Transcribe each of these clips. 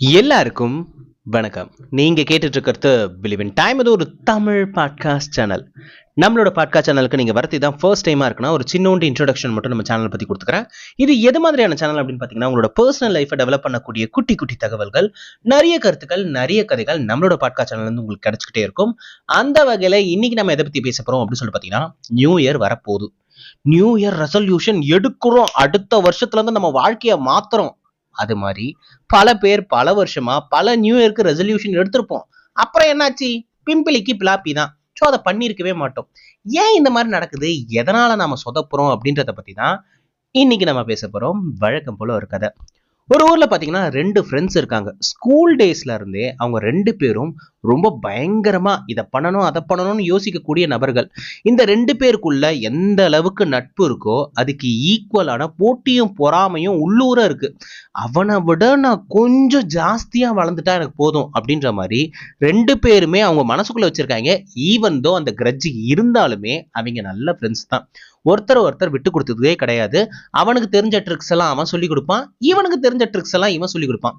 எல்லாருக்கும் வணக்கம். நீங்கள் கேட்டுட்டு இருக்கிறது பிலிவ் இன் டைம். இது ஒரு தமிழ் பாட்காஸ்ட் சேனல் நம்மளோட பாட்காஸ்ட் சேனலுக்கு நீங்கள் வரது தான் ஃபர்ஸ்ட் டைமாக இருக்குன்னா ஒரு சின்னோண்டு இன்ட்ரொடக்ஷன் மட்டும் நம்ம சேனல் பற்றி கொடுத்துக்கிறேன். இது எது மாதிரியான சேனல் அப்படின்னு பார்த்தீங்கன்னா உங்களோட பர்சனல் லைஃபை டெவலப் பண்ணக்கூடிய குட்டி குட்டி தகவல்கள் நிறைய கருத்துக்கள் நிறைய கதைகள் நம்மளோட பாட்காஸ்ட் சேனல்லேருந்து உங்களுக்கு கிடச்சிக்கிட்டே இருக்கும். அந்த வகையில் இன்னைக்கு நம்ம எதை பற்றி பேச போகிறோம் அப்படின்னு சொல்லி பார்த்தீங்கன்னா நியூ இயர் வரப்போகுது. நியூ இயர் ரெசல்யூஷன் எடுக்கிறோம். அடுத்த வருஷத்துல இருந்து நம்ம வாழ்க்கையை மாத்துறோம். அது மாதிரி பல பேர் பல வருஷமா பல நியூ இயர்க்கு ரெசல்யூஷன் எடுத்திருப்போம். அப்புறம் என்னாச்சு? பிம்பிளிக்கு பிளாப்பி தான். ஸோ அதை பண்ணியிருக்கவே மாட்டோம். ஏன் இந்த மாதிரி நடக்குது? எதனால நாம சொதப்புறோம் அப்படின்றத பத்தி தான் இன்னைக்கு நம்ம பேச போறோம் வழக்கம் போல ஒரு கதை. ஒரு ஊரில் பார்த்தீங்கன்னா ரெண்டு ஃப்ரெண்ட்ஸ் இருக்காங்க. ஸ்கூல் டேஸ்ல இருந்தே அவங்க ரெண்டு பேரும் ரொம்ப பயங்கரமாக இதை பண்ணணும் அதை பண்ணணும்னு யோசிக்கக்கூடிய நபர்கள். இந்த ரெண்டு பேருக்குள்ள எந்த அளவுக்கு நட்பு இருக்கோ அதுக்கு ஈக்குவலான போட்டியும் பொறாமையும் உள்ளூர இருக்கு. அவனை விட நான் கொஞ்சம் ஜாஸ்தியாக வளர்ந்துட்டா எனக்கு போதும் அப்படின்ற மாதிரி ரெண்டு பேருமே அவங்க மனசுக்குள்ளே வச்சிருக்காங்க. ஈவன் தோ அந்த கிரட்ஜ் இருந்தாலுமே அவங்க நல்ல ஃப்ரெண்ட்ஸ் தான். ஒருத்தர் ஒருத்தர் விட்டு கொடுத்ததே கிடையாது. அவனுக்கு தெரிஞ்ச ட்ரிக்ஸ் எல்லாம் அவன் சொல்லி கொடுப்பான். இவனுக்கு தெரிஞ்ச ட்ரிக்ஸ் எல்லாம் இவன் சொல்லி கொடுப்பான்.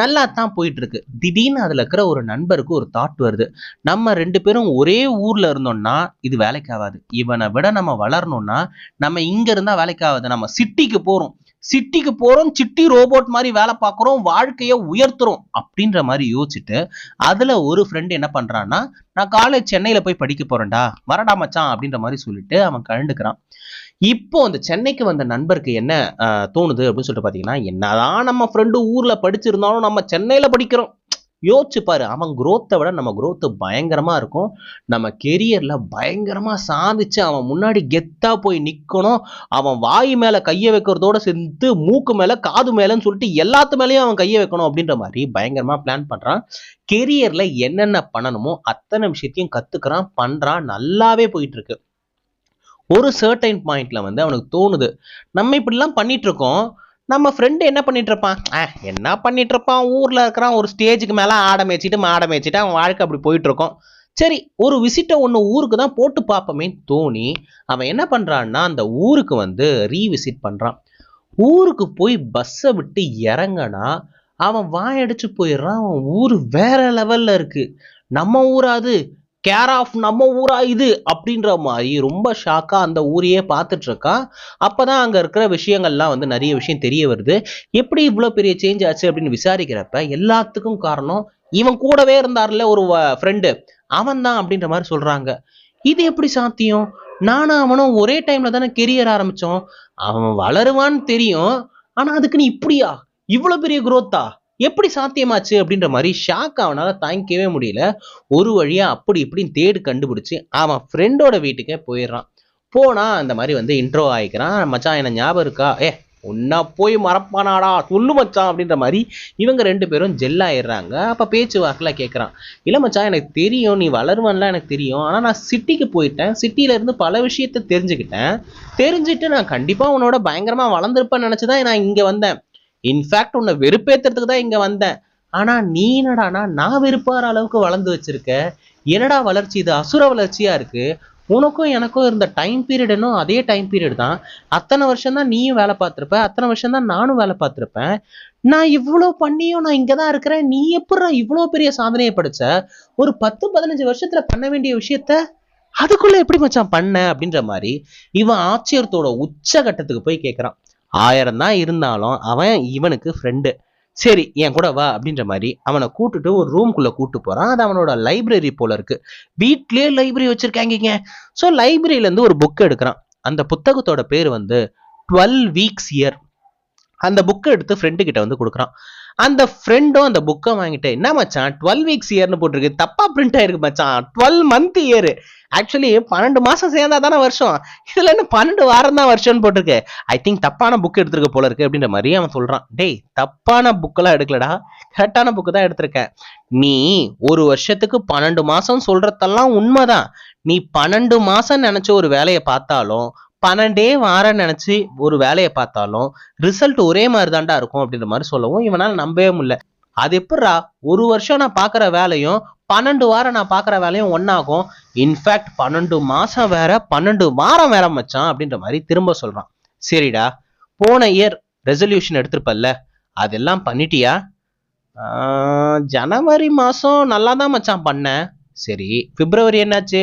நல்லா தான் போயிட்டு இருக்கு திடீர்னு அதுல இருக்கிற ஒரு நண்பருக்கு ஒரு தாட் வருது. நம்ம ரெண்டு பேரும் ஒரே ஊர்ல இருந்தோம்னா இது வேலைக்கு ஆகாது இவனை விட நம்ம வளரணும்னா நம்ம இங்க இருந்தா வேலைக்கு ஆகாது நம்ம சிட்டிக்கு போறோம். சிட்டிக்கு போறோம் சிட்டி ரோபோட் மாதிரி வேலை பார்க்குறோம் வாழ்க்கையை உயர்த்துறோம் அப்படின்ற மாதிரி யோசிச்சுட்டு அதுல ஒரு ஃப்ரெண்டு என்ன பண்றான்னா நான் காலேஜ் சென்னையில போய் படிக்க போறேன்டா வரடா மச்சான் அப்படின்ற மாதிரி சொல்லிட்டு அவன் கழண்டுக்கிறான் இப்போ அந்த சென்னைக்கு வந்த நண்பருக்கு என்ன தோணுது அப்படின்னு சொல்லிட்டு பாத்தீங்கன்னா என்னதான் நம்ம ஃப்ரெண்டு ஊர்ல படிச்சிருந்தாலும் நம்ம சென்னையில படிக்கிறோம். யோசிச்சு பாரு அவன் குரோத்தை விட நம்ம குரோத்து பயங்கரமாக இருக்கும். நம்ம கெரியரில் பயங்கரமாக சாதிச்சு அவன் முன்னாடி கெத்தாக போய் நிற்கணும் அவன் வாய் மேலே கையை வைக்கிறதோட சேர்த்து மூக்கு மேலே காது மேலேன்னு சொல்லிட்டு எல்லாத்து மேலேயும் அவன் கையை வைக்கணும் அப்படின்ற மாதிரி பயங்கரமாக பிளான் பண்ணுறான் கெரியரில் என்னென்ன பண்ணணுமோ அத்தனை விஷயத்தையும் கற்றுக்கிறான் பண்ணுறான் நல்லாவே போயிட்டுருக்கு ஒரு சர்டைன் பாயிண்ட்ல வந்து அவனுக்கு தோணுது நம்ம இப்படிலாம் பண்ணிட்டு இருக்கோம் நம்ம ஃப்ரெண்டு என்ன பண்ணிட்டு இருப்பான்? ஆ என்ன பண்ணிட்டு இருப்பான்? ஊரில் இருக்கிறான் ஒரு ஸ்டேஜுக்கு மேலே ஆட மேய்ச்சிட்டு மாட மேய்ச்சிட்டு அவன் வாழ்க்கை அப்படி போயிட்டு இருக்கோம். சரி ஒரு விசிட்டை ஒன்று ஊருக்கு தான் போட்டு பார்ப்போமேன்னு தோணி அவன் என்ன பண்ணுறான்னா அந்த ஊருக்கு வந்து ரீவிசிட் பண்ணுறான் ஊருக்கு போய் பஸ்ஸை விட்டு இறங்கினா அவன் வாயடிச்சு போயிடுறான். அவன் ஊர் வேற லெவலில் இருக்குது நம்ம ஊராது கேர் ஆஃப் நம்ம ஊரா இது? அப்படின்ற மாதிரி ரொம்ப ஷாக்கா அந்த ஊரையே பார்த்துட்டு அப்போ அப்பதான் அங்க இருக்கிற விஷயங்கள்லாம் வந்து நிறைய விஷயம் தெரிய வருது. எப்படி இவ்வளோ பெரிய சேஞ்ச் ஆச்சு அப்படின்னு விசாரிக்கிறப்ப எல்லாத்துக்கும் காரணம் இவன் கூடவே இருந்தார்ல ஒரு ஃப்ரெண்டு அவன் தான் அப்படின்ற மாதிரி சொல்றாங்க. இது எப்படி சாத்தியம்? நானும் அவனும் ஒரே டைம்ல தானே கெரியர் ஆரம்பிச்சோம். அவன் வளருவான்னு தெரியும். ஆனா அதுக்கு நீ இப்படியா? இவ்வளவு பெரிய குரோத்தா எப்படி சாத்தியமாச்சு அப்படின்ற மாதிரி ஷாக் அவனால் தாங்கிக்கவே முடியல. ஒரு வழியாக அப்படி இப்படின்னு தேடு கண்டுபிடிச்சி அவன் ஃப்ரெண்டோட வீட்டுக்கே போயிடுறான். போனால் அந்த மாதிரி வந்து இன்ட்ரோ ஆகிக்கிறான் மச்சான் என்ன ஞாபகம் இருக்கா? ஏ உன்னா போய் மறப்பானாடா சொல்லு மச்சான் அப்படின்ற மாதிரி இவங்க ரெண்டு பேரும் ஜெல்லாயிடுறாங்க அப்போ பேச்சு வாக்கில் கேட்குறான் இல்லை மச்சான் எனக்கு தெரியும். நீ வளருவன்லாம் எனக்கு தெரியும். ஆனால் நான் சிட்டிக்கு போயிட்டேன். சிட்டியிலேருந்து பல விஷயத்த தெரிஞ்சுக்கிட்டேன். தெரிஞ்சுட்டு நான் கண்டிப்பாக உன்னோட பயங்கரமா வளர்ந்துருப்பேன்னு நினைச்சுதான் நான் இங்கே வந்தேன். இன்ஃபேக்ட் உன்னை வெறுப்பேத்துறதுக்கு தான் இங்கே வந்தேன். ஆனால் நீ என்னடானா நான் வெறுப்பாகிற அளவுக்கு வளர்ந்து வச்சிருக்க. என்னடா வளர்ச்சி இது? அசுர வளர்ச்சியாக இருக்கு. உனக்கும் எனக்கும் இருந்த டைம் பீரியட் அதே டைம் பீரியட் தான். அத்தனை வருஷம் தான் நீயும் வேலை பார்த்துருப்ப. அத்தனை வருஷம் தான் நானும் வேலை பார்த்துருப்பேன். நான் இவ்வளோ பண்ணியும் நான் இங்கே தான் இருக்கிறேன். நீ எப்படா இவ்வளோ பெரிய சாதனையை படித்த ஒரு பத்து பதினஞ்சு வருஷத்தில் பண்ண வேண்டிய விஷயத்த அதுக்குள்ளே எப்படி மச்சான் பண்ண? அப்படின்ற மாதிரி இவன் ஆச்சரியத்தோட உச்சகட்டத்துக்கு போய் கேட்குறான் ஆயிரம் தான் இருந்தாலும் அவன் இவனுக்கு ஃப்ரெண்டு சரி என் கூட வா அப்படின்ற மாதிரி அவனை கூட்டுட்டு ஒரு ரூம்குள்ள கூட்டு போகிறான் அது அவனோட லைப்ரரி போல இருக்கு. வீட்லேயே லைப்ரரி வச்சிருக்காங்க ஸோ லைப்ரரியிலேருந்து ஒரு புக் எடுக்கிறான். அந்த புத்தகத்தோட பேர் வந்து டுவெல் வீக்ஸ் இயர் அந்த புக்கை எடுத்து ஃப்ரெண்டு கிட்ட வந்து கொடுக்குறான். அந்த ஃப்ரெண்டும் அந்த புக்கை வாங்கிட்டு என்ன மச்சான்? டுவெல் வீக்ஸ் இயர்னு போட்டிருக்கு. தப்பா பிரிண்ட் ஆயிருக்கு மச்சான். டுவெல் மந்த் இயர் ஆக்சுவலி பன்னெண்டு மாசம் சேர்ந்தா தானே வருஷம். இதுல என்ன பன்னெண்டு வாரம் தான் வருஷம்னு போட்டிருக்கு. ஐ திங்க் தப்பான புக் எடுத்திருக்க போல இருக்கு அப்படின்ற மாதிரி அவன் சொல்றான். டேய் தப்பான புக்கெல்லாம் எடுக்கலடா. கரெக்டான புக்கு தான் எடுத்திருக்கேன். நீ ஒரு வருஷத்துக்கு பன்னெண்டு மாசம் சொல்றதெல்லாம் உண்மைதான். நீ பன்னெண்டு மாசம் நினைச்ச ஒரு வேலையை பார்த்தாலும் பன்னெண்டே வாரம் நினைச்சு ஒரு வேலையை பார்த்தாலும் ரிசல்ட் ஒரே மாதிரி தாண்டா இருக்கும் அப்படின்ற மாதிரி சொல்லவும் இவனால் நம்பவே முடியல. அது எப்படா ஒரு வருஷம் நான் பார்க்குற வேலையும் பன்னெண்டு வாரம் நான் பார்க்குற வேலையும் ஒன்றாகும் இன்ஃபேக்ட் பன்னெண்டு மாதம் வேற பன்னெண்டு வாரம் வேற மச்சான் அப்படின்ற மாதிரி திரும்ப சொல்கிறான் சரிடா போன இயர் ரெசல்யூஷன் எடுத்திருப்பல்ல அதெல்லாம் பண்ணிட்டியா? ஜனவரி மாதம் நல்லா தான் மச்சான் பண்ணேன். சரி பிப்ரவரி என்னாச்சு?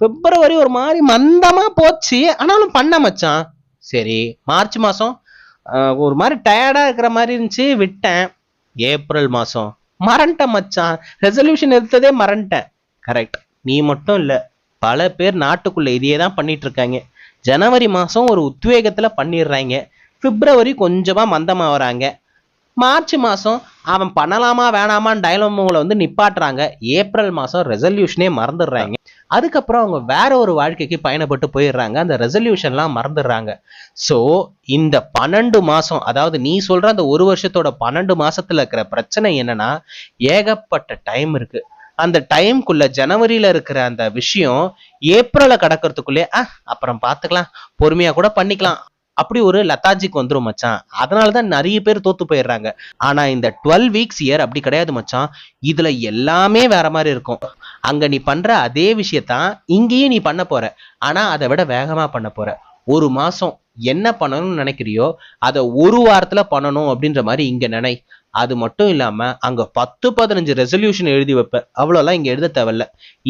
பிப்ரவரி ஒரு மாதிரி மந்தமாக போச்சு. ஆனாலும் பண்ண மச்சான். சரி மார்ச் மாதம் ஒரு மாதிரி டயர்டாக இருக்கிற மாதிரி இருந்துச்சு விட்டேன். ஏப்ரல் மாதம் மறந்துட்டேன் மச்சான். ரெசல்யூஷன் எடுத்ததே மறந்துட்டேன். கரெக்ட் நீ மட்டும் இல்லை பல பேர் நாட்டுக்குள்ள இதையே தான் பண்ணிட்டு இருக்காங்க. ஜனவரி மாதம் ஒரு உத்வேகத்தில் பண்ணிடுறாங்க. பிப்ரவரி கொஞ்சமாக மந்தமாக வராங்க. மார்ச் மாதம் அவன் பண்ணலாமா வேணாமான்னு டைலமோவில் வந்து நிப்பாட்டுறாங்க. ஏப்ரல் மாதம் ரெசல்யூஷனே மறந்துடுறாங்க. அதுக்கப்புறம் அவங்க வேற ஒரு வாழ்க்கைக்கு பயணப்பட்டு போயிடுறாங்க. அந்த ரெசல்யூஷன்லாம் மறந்துடுறாங்க. ஸோ இந்த பன்னெண்டு மாதம் அதாவது நீ சொல்கிற அந்த ஒரு வருஷத்தோட பன்னெண்டு மாதத்தில் இருக்கிற பிரச்சனை என்னன்னா ஏகப்பட்ட டைம் இருக்குது அந்த டைம்குள்ள ஜனவரியில இருக்கிற அந்த விஷயம் ஏப்ரலை கடக்கிறதுக்குள்ளே அப்புறம் பார்த்துக்கலாம். பொறுமையாக கூட பண்ணிக்கலாம். அப்படி ஒரு லத்தாஜிக்கு வந்துடும் மச்சான். அதனால தான் நிறைய பேர் தோத்து போயிடுறாங்க. ஆனா இந்த டுவெல் வீக்ஸ் இயர் அப்படி கிடையாது மச்சான். இதுல எல்லாமே வேற மாதிரி இருக்கும். அங்க நீ பண்ற அதே விஷயத்தான் இங்கேயும் நீ பண்ண போற. ஆனா அதை விட வேகமா பண்ண போற. ஒரு மாசம் என்ன பண்ணணும்னு நினைக்கிறியோ அதை ஒரு வாரத்துல பண்ணணும் அப்படின்ற மாதிரி இங்க நினை. அது மட்டும் இல்லாம அங்க பத்து பதினஞ்சு ரெசல்யூஷன் எழுதி வைப்பேன் அவ்வளோலாம் இங்க எழுத தேவையில்ல.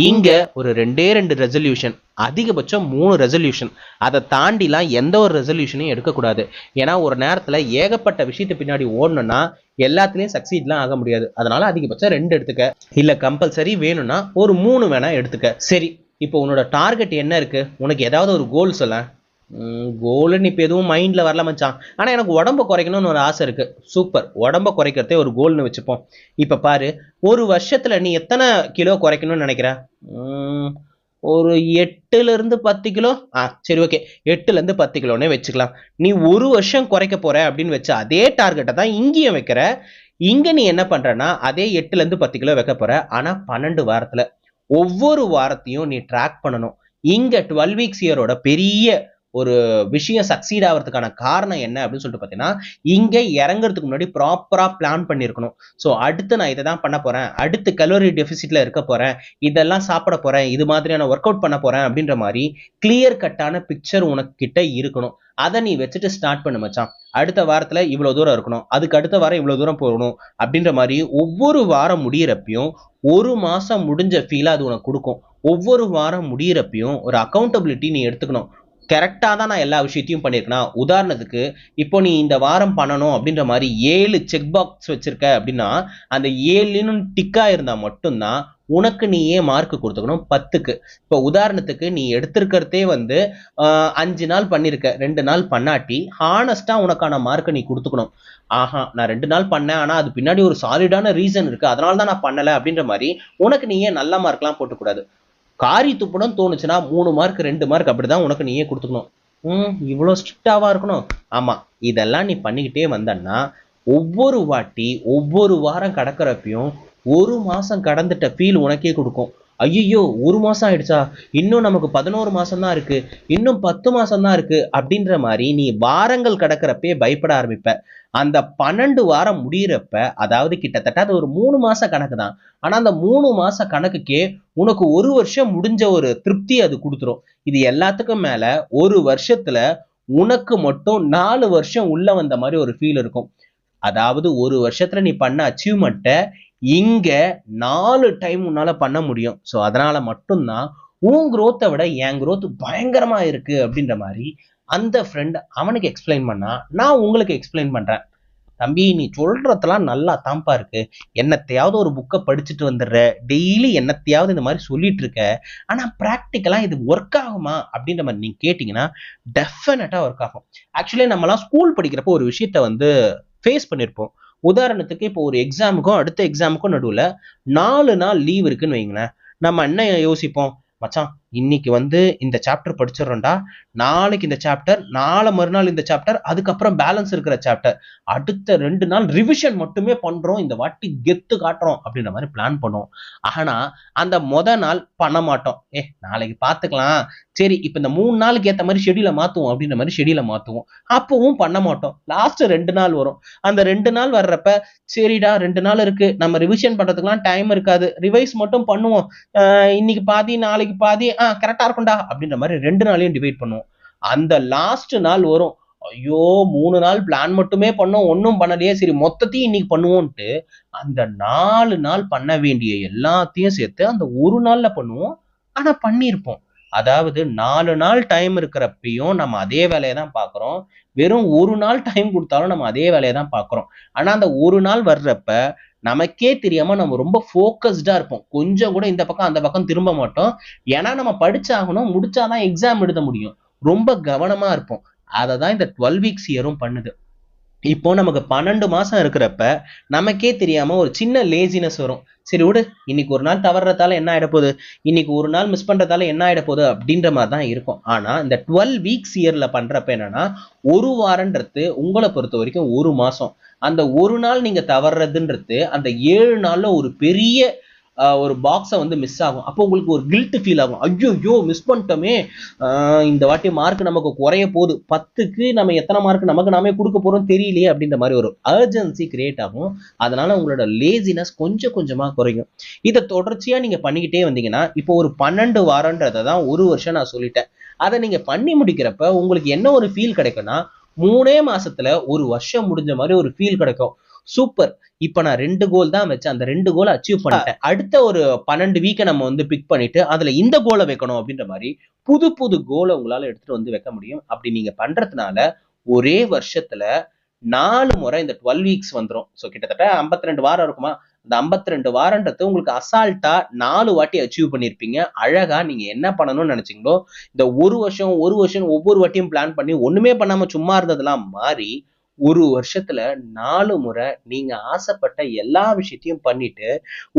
இங்க ஒரு ரெண்டே ரெண்டு ரெசல்யூஷன் அதிகபட்சம் மூணு ரெசல்யூஷன் அதை தாண்டிலாம் எந்த ஒரு ரெசல்யூஷனையும் எடுக்கக்கூடாது ஏன்னா ஒரு நேரத்தில் ஏகப்பட்ட விஷயத்தை பின்னாடி ஓடணும்னா எல்லாத்துலேயும் சக்சீட்லாம் ஆக முடியாது. அதனால அதிகபட்சம் ரெண்டு எடுத்துக்க. இல்லை கம்பல்சரி வேணும்னா ஒரு மூணு வேணா எடுத்துக்க. சரி இப்போ உன்னோட டார்கெட் என்ன இருக்கு? உனக்கு ஏதாவது ஒரு கோல் சொல்ல. கோலுன்னு இப்போ எதுவும் மைண்டில் வரல மச்சான். ஆனால் எனக்கு உடம்ப குறைக்கணும்னு ஒரு ஆசை இருக்குது சூப்பர் உடம்ப குறைக்கிறதே ஒரு கோல்னு வச்சுப்போம். இப்போ பாரு ஒரு வருஷத்தில் நீ எத்தனை கிலோ குறைக்கணும்னு நினைக்கிற? ஒரு எட்டுலேருந்து பத்து கிலோ ஆ சரி ஓகே எட்டுலேருந்து பத்து கிலோனே வச்சுக்கலாம். நீ ஒரு வருஷம் குறைக்க போகிற அப்படின்னு வச்ச அதே டார்கெட்டை தான் இங்கேயும் வைக்கிற. இங்கே நீ என்ன பண்ணுறன்னா அதே எட்டுலேருந்து பத்து கிலோ வைக்க போகிற ஆனால் பன்னெண்டு வாரத்தில். ஒவ்வொரு வாரத்தையும் நீ ட்ராக் பண்ணணும். இங்கே டுவெல் வீக்ஸ் இயரோட பெரிய ஒரு விஷயம் சக்சீட் ஆகிறதுக்கான காரணம் என்ன அப்படின்னு சொல்லிட்டு பார்த்தீங்கன்னா இங்கே இறங்குறதுக்கு முன்னாடி ப்ராப்பராக பிளான் பண்ணியிருக்கணும் ஸோ அடுத்து நான் இதை தான் பண்ண போகிறேன் அடுத்து கலோரி டெஃபிசிட்டில் இருக்க போகிறேன் இதெல்லாம் சாப்பிட போகிறேன் இது மாதிரியான ஒர்க் அவுட் பண்ண போகிறேன் அப்படின்ற மாதிரி கிளியர் கட்டான பிக்சர் உனக்கிட்ட இருக்கணும். அதை நீ வச்சுட்டு ஸ்டார்ட் பண்ணு மச்சான். அடுத்த வாரத்தில் இவ்வளோ தூரம் இருக்கணும். அதுக்கு அடுத்த வாரம் இவ்வளோ தூரம் போகணும் அப்படின்ற மாதிரி ஒவ்வொரு வாரம் முடியிறப்பையும் ஒரு மாதம் முடிஞ்ச ஃபீலாக அது உனக்கு கொடுக்கும். ஒவ்வொரு வாரம் முடியிறப்பையும் ஒரு அக்கௌண்டபிலிட்டி நீ எடுத்துக்கணும். கரெக்டாக தான் நான் எல்லா விஷயத்தையும் பண்ணியிருக்கேனா? உதாரணத்துக்கு இப்போ நீ இந்த வாரம் பண்ணணும் அப்படின்ற மாதிரி ஏழு செக் பாக்ஸ் வச்சுருக்க அப்படின்னா அந்த ஏழுன்னு டிக்காக இருந்தால் மட்டும்தான் உனக்கு நீயே மார்க் கொடுத்துக்கணும்? பத்துக்கு. இப்போ உதாரணத்துக்கு நீ எடுத்திருக்கிறதே வந்து அஞ்சு நாள் பண்ணியிருக்க. ரெண்டு நாள் பண்ணாட்டி ஹானஸ்டாக உனக்கான மார்க்கை நீ கொடுத்துக்கணும். ஆஹா நான் ரெண்டு நாள் பண்ணேன் ஆனால் அது பின்னாடி ஒரு சாலிடான ரீசன் இருக்குது அதனால தான் நான் பண்ணலை அப்படின்ற மாதிரி உனக்கு நீயே நல்ல மார்க்லாம் போட்டுக்கூடாது? காரி துப்புடம் தோணுச்சுன்னா மூணு மார்க் ரெண்டு மார்க் அப்படிதான் உனக்கு நீயே கொடுத்துக்கணும். ம் இவ்வளோ ஸ்ட்ரிக்டாவா இருக்கணும்? ஆமாம் இதெல்லாம் நீ பண்ணிக்கிட்டே வந்தன்னா ஒவ்வொரு வாட்டி ஒவ்வொரு வாரம் கடக்கிறப்பையும் ஒரு மாதம் கடந்துட்ட ஃபீல் உனக்கே கொடுக்கும். ஐயோ ஒரு மாதம் ஆயிடுச்சா? இன்னும் நமக்கு பதினோரு மாதம் தான் இன்னும் பத்து மாதம் தான் இருக்குது அப்படின்ற மாதிரி நீ வாரங்கள் கிடக்கிறப்பே பயப்பட ஆரம்பிப்ப. அந்த பன்னெண்டு வாரம் முடியிறப்ப அதாவது கிட்டத்தட்ட அது ஒரு மூணு மாச கணக்கு தான். ஆனா அந்த மூணு மாச கணக்குக்கே உனக்கு ஒரு வருஷம் முடிஞ்ச ஒரு திருப்தி அது கொடுத்துரும். இது எல்லாத்துக்கும் மேல ஒரு வருஷத்துல உனக்கு மட்டும் நாலு வருஷம் உள்ள வந்த மாதிரி ஒரு ஃபீல் இருக்கும். அதாவது ஒரு வருஷத்துல நீ பண்ண அச்சீவ்மெண்ட்டை இங்கே நாலு டைம் உன்னால் பண்ண முடியும். ஸோ அதனால் மட்டும்தான் உன் குரோத்தை விட என் குரோத் பயங்கரமாக இருக்குது அப்படின்ற மாதிரி அந்த ஃப்ரெண்ட் அவனுக்கு எக்ஸ்பிளைன் பண்ணால் நான் உங்களுக்கு எக்ஸ்பிளைன் பண்ணுறேன் தம்பி நீ சொல்றதெல்லாம் நல்லா தான்ப்பா இருக்கு. என்னத்தையாவது ஒரு புக்கை படிச்சுட்டு வந்துடுற. டெய்லி என்னத்தையாவது இந்த மாதிரி சொல்லிட்டு இருக்க. ஆனால் ப்ராக்டிக்கலாக இது ஒர்க் ஆகுமா அப்படின்ற மாதிரி நீங்க கேட்டிங்கன்னா டெஃபினட்டாக ஒர்க் ஆகும். ஆக்சுவலி நம்மலாம் ஸ்கூல் படிக்கிறப்போ ஒரு விஷயத்த வந்து ஃபேஸ் பண்ணியிருப்போம் உதாரணத்துக்கு இப்போ ஒரு எக்ஸாமுக்கும் அடுத்த எக்ஸாமுக்கும் நடுவில் நாலு நாள் லீவ் இருக்குன்னு வைங்களேன். நம்ம என்ன யோசிப்போம்? மச்சான் இன்னைக்கு வந்து இந்த சாப்டர் படிச்சிடறோம்டா. நாளைக்கு இந்த சாப்டர் நாளை மறுநாள் இந்த சாப்டர் அதுக்கப்புறம் பேலன்ஸ் இருக்கிற சாப்டர் அடுத்த ரெண்டு நாள் ரிவிஷன் மட்டுமே பண்றோம். இந்த வாட்டி கெத்து காட்டுறோம் அப்படின்ற மாதிரி பிளான் பண்ணுவோம். ஆனா அந்த மொத நாள் பண்ண மாட்டோம். ஏ நாளைக்கு பார்த்துக்கலாம் சரி இப்போ இந்த மூணு நாளுக்கு ஏற்ற மாதிரி ஷெடியூலை மாற்றுவோம் அப்படின்ற மாதிரி ஷெடியூலை மாற்றுவோம் அப்பவும் பண்ண மாட்டோம். லாஸ்ட் ரெண்டு நாள் வரும். அந்த ரெண்டு நாள் வர்றப்ப சரிடா ரெண்டு நாள் இருக்கு. நம்ம ரிவிஷன் பண்ணுறதுக்குலாம் டைம் இருக்காது. ரிவைஸ் மட்டும் பண்ணுவோம். இன்னைக்கு பாதி நாளைக்கு பாதி ஆ கரெக்டாக இருக்கும்டா அப்படின்ற மாதிரி ரெண்டு நாளையும் டிவைட் பண்ணுவோம். அந்த லாஸ்ட் நாள் வரும். ஐயோ மூணு நாள் பிளான் மட்டுமே பண்ணோம் ஒன்றும் பண்ணலையே. சரி மொத்தத்தையும் இன்னைக்கு பண்ணுவோம்ட்டு அந்த நாலு நாள் பண்ண வேண்டிய எல்லாத்தையும் சேர்த்து அந்த ஒரு நாளில் பண்ணுவோம். ஆனால் பண்ணியிருப்போம். அதாவது நாலு நாள் டைம் இருக்கிறப்பையும் நம்ம அதே வேலையை தான் பார்க்குறோம். வெறும் ஒரு நாள் டைம் கொடுத்தாலும் நம்ம அதே வேலையை தான் பார்க்குறோம். ஆனால் அந்த ஒரு நாள் வர்றப்ப நமக்கே தெரியாம நம்ம ரொம்ப ஃபோக்கஸ்டா இருப்போம். கொஞ்சம் கூட இந்த பக்கம் அந்த பக்கம் திரும்ப மாட்டோம். ஏன்னா நம்ம படிச்சாகணும் முடிச்சாதான் எக்ஸாம் எழுத முடியும். ரொம்ப கவனமா இருப்போம். அதை தான் இந்த டுவெல் வீக்ஸ் இயரும் பண்ணுது. இப்போ நமக்கு பன்னெண்டு மாசம் இருக்கிறப்ப நமக்கே தெரியாம ஒரு சின்ன லேசினஸ் வரும். சரி விடு இன்னைக்கு ஒரு நாள் தவறுறதால என்ன ஆகிடப்போகுது இன்னைக்கு ஒரு நாள் மிஸ் பண்றதால என்ன ஆயிட போகுது? அப்படின்ற மாதிரி தான் இருக்கும். ஆனா இந்த டுவெல் வீக்ஸ் இயர்ல பண்றப்ப என்னன்னா ஒரு வாரன்றது உங்களை பொறுத்த வரைக்கும் ஒரு மாசம். அந்த ஒரு நாள் நீங்க தவறுறதுன்றது அந்த ஏழு நாள்ல ஒரு பெரிய ஒரு பாக்ஸை வந்து மிஸ் ஆகும். அப்போ உங்களுக்கு ஒரு கில்ட்டு ஃபீல் ஆகும். ஐயோ ஐயோ மிஸ் பண்ணிட்டோமே இந்த வாட்டி மார்க் நமக்கு குறைய போகுது. பத்துக்கு நம்ம எத்தனை மார்க் நமக்கு நாமே கொடுக்க போகிறோம் தெரியலையே அப்படின்ற மாதிரி ஒரு அர்ஜென்சி கிரியேட் ஆகும். அதனால உங்களோட லேசினஸ் கொஞ்சம் கொஞ்சமாக குறையும். இதை தொடர்ச்சியாக நீங்கள் பண்ணிக்கிட்டே வந்தீங்கன்னா இப்போ ஒரு பன்னெண்டு வாரன்றதை தான் ஒரு வருஷம் நான் சொல்லிட்டேன். அதை நீங்கள் பண்ணி முடிக்கிறப்ப உங்களுக்கு என்ன ஒரு ஃபீல் கிடைக்கும்னா மூணே மாசத்துல ஒரு வருஷம் முடிஞ்ச மாதிரி ஒரு ஃபீல் கிடைக்கும். சூப்பர் இப்ப நான் ரெண்டு கோல் தான் வச்சேன். அந்த ரெண்டு கோலை அச்சீவ் பண்ணிட்டேன். அடுத்த ஒரு பன்னெண்டு வீக்கை நம்ம வந்து பிக் பண்ணிட்டு அதுல இந்த கோலை வைக்கணும் அப்படின்ற மாதிரி புது புது கோலை உங்களால எடுத்துட்டு வந்து வைக்க முடியும். அப்படி நீங்க பண்றதுனால ஒரே வருஷத்துல நாலு முறை இந்த டுவெல் வீக்ஸ் வந்துடும் ஸோ கிட்டத்தட்ட 52 ரெண்டு வாரம் இருக்குமா? இந்த ஐம்பத்தி ரெண்டு வாரன்றது உங்களுக்கு அசால்ட்டா நாலு வாட்டி அச்சீவ் பண்ணியிருப்பீங்க அழகா நீங்க என்ன பண்ணணும்னு நினைச்சீங்களோ இந்த ஒரு வருஷம் ஒரு வருஷம் ஒவ்வொரு வாட்டியும் பிளான் பண்ணி ஒண்ணுமே பண்ணாம சும்மா இருந்ததெல்லாம் மாறி ஒரு வருஷத்துல நாலு முறை நீங்க ஆசைப்பட்ட எல்லா விஷயத்தையும் பண்ணிட்டு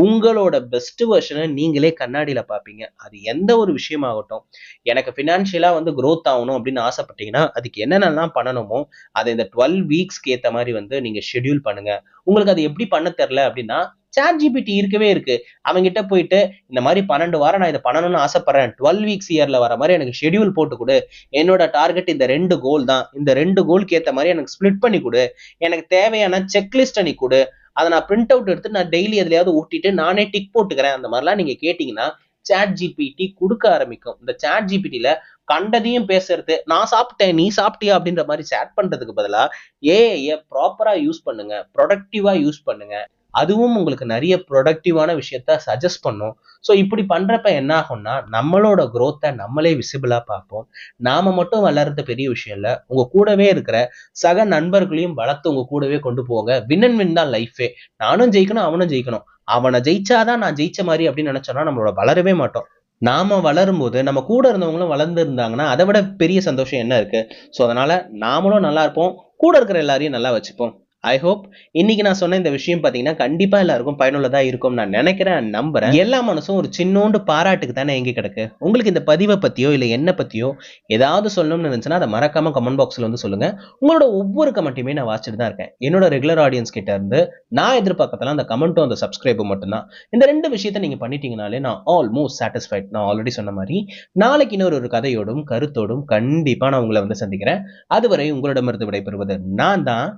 உங்களோட பெஸ்ட் வெர்ஷனை நீங்களே கண்ணாடியில பார்ப்பீங்க அது எந்த ஒரு விஷயமாகட்டும். எனக்கு பினான்சியலா வந்து க்ரோத் ஆகணும் அப்படின்னு ஆசைப்பட்டீங்கன்னா அதுக்கு என்னென்னலாம் பண்ணணுமோ அதை இந்த டுவெல் வீக்ஸ்க்கு ஏற்ற மாதிரி வந்து நீங்க ஷெட்யூல் பண்ணுங்க. உங்களுக்கு அது எப்படி பண்ண தெரில அப்படின்னா சாட் ஜிபிடி இருக்கவே இருக்கு. அவங்ககிட்ட போயிட்டு இந்த மாதிரி பன்னெண்டு வாரம் நான் இதை பண்ணணும்னு ஆசைப்படுறேன். டுவெல் வீக்ஸ் இயர்ல வர மாதிரி எனக்கு ஷெட்யூல் போட்டு கொடு. என்னோட டார்கெட் இந்த ரெண்டு கோல் தான். இந்த ரெண்டு கோலுக்கு ஏற்ற மாதிரி எனக்கு ஸ்ப்ளிட் பண்ணி கொடு. எனக்கு தேவையான செக்லிஸ்ட் நீ கொடு. அதை நான் பிரிண்ட் அவுட் எடுத்து நான் டெய்லி எதுலையாவது ஊட்டிட்டு நானே டிக் போட்டுக்கிறேன். அந்த மாதிரிலாம் நீங்க கேட்டீங்கன்னா சாட் ஜிபிடி கொடுக்க ஆரம்பிக்கும். இந்த சாட் ஜிபிடியில கண்டதையும் பேசுறது நான் சாப்பிட்டேன் நீ சாப்பிட்டியா அப்படின்ற மாதிரி சேட் பண்றதுக்கு பதிலாக ஏஐய ப்ராப்பரா யூஸ் பண்ணுங்க. ப்ரொடக்டிவா யூஸ் பண்ணுங்க. அதுவும் உங்களுக்கு நிறைய ப்ரொடக்டிவான விஷயத்த சஜஸ்ட் பண்ணும். ஸோ இப்படி பண்ணுறப்ப என்ன ஆகும்னா நம்மளோட க்ரோத்தை நம்மளே விசிபிளாக பார்ப்போம். நாம மட்டும் வளர்றது பெரிய விஷயம் இல்லை. உங்கள் கூடவே இருக்கிற சக நண்பர்களையும் வளர்த்து உங்க கூடவே கொண்டு போங்க. வின் அண்ட் வின் தான் லைஃபே நானும் ஜெயிக்கணும் அவனும் ஜெயிக்கணும். அவனை ஜெயிச்சாதான் நான் ஜெயிச்ச மாதிரி அப்படின்னு நினச்சோன்னா நம்மளோட வளரவே மாட்டோம். நாம வளரும்போது நம்ம கூட இருந்தவங்களும் வளர்ந்து இருந்தாங்கன்னா அதை விட பெரிய சந்தோஷம் என்ன இருக்கு? ஸோ அதனால நாமளும் நல்லா இருப்போம். கூட இருக்கிற எல்லாரையும் நல்லா வச்சுப்போம். ஐ ஹோப் இன்னைக்கு நான் சொன்ன இந்த விஷயம் பார்த்தீங்கன்னா கண்டிப்பாக எல்லாருக்கும் பயனுள்ளதாக இருக்கும் நான் நினைக்கிறேன் நம்புறேன். எல்லா மனசும் ஒரு சின்னோண்டு பாராட்டுக்கு தானே எங்கே கிடக்கு. உங்களுக்கு இந்த பதிவை பற்றியோ இல்லை என்ன பற்றியோ ஏதாவது சொல்லணும்னு இருந்துச்சுன்னா அதை மறக்காம கமெண்ட் பாக்ஸில் வந்து சொல்லுங்க. உங்களோட ஒவ்வொரு கமெண்ட்டையுமே நான் வாட்சிட்டு தான் இருக்கேன். என்னோட ரெகுலர் ஆடியன்ஸ் கிட்ட இருந்து நான் எதிர்பார்க்கறதுலாம் அந்த கமெண்ட்டும் அந்த சப்ஸ்கிரைபும் மட்டும்தான். இந்த ரெண்டு விஷயத்தை நீங்கள் பண்ணிட்டீங்கனாலே நான் ஆல்மோஸ்ட் சாட்டிஸ்ஃபைட் நான் ஆல்ரெடி சொன்ன மாதிரி நாளைக்கு இன்னொரு ஒரு கதையோடும் கருத்தோடும் கண்டிப்பாக நான் உங்களை வந்து சந்திக்கிறேன். அதுவரை உங்களிடமிருந்து விடைபெறுவது நான் தான்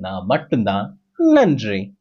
நான் மட்டும்தான். நன்றி.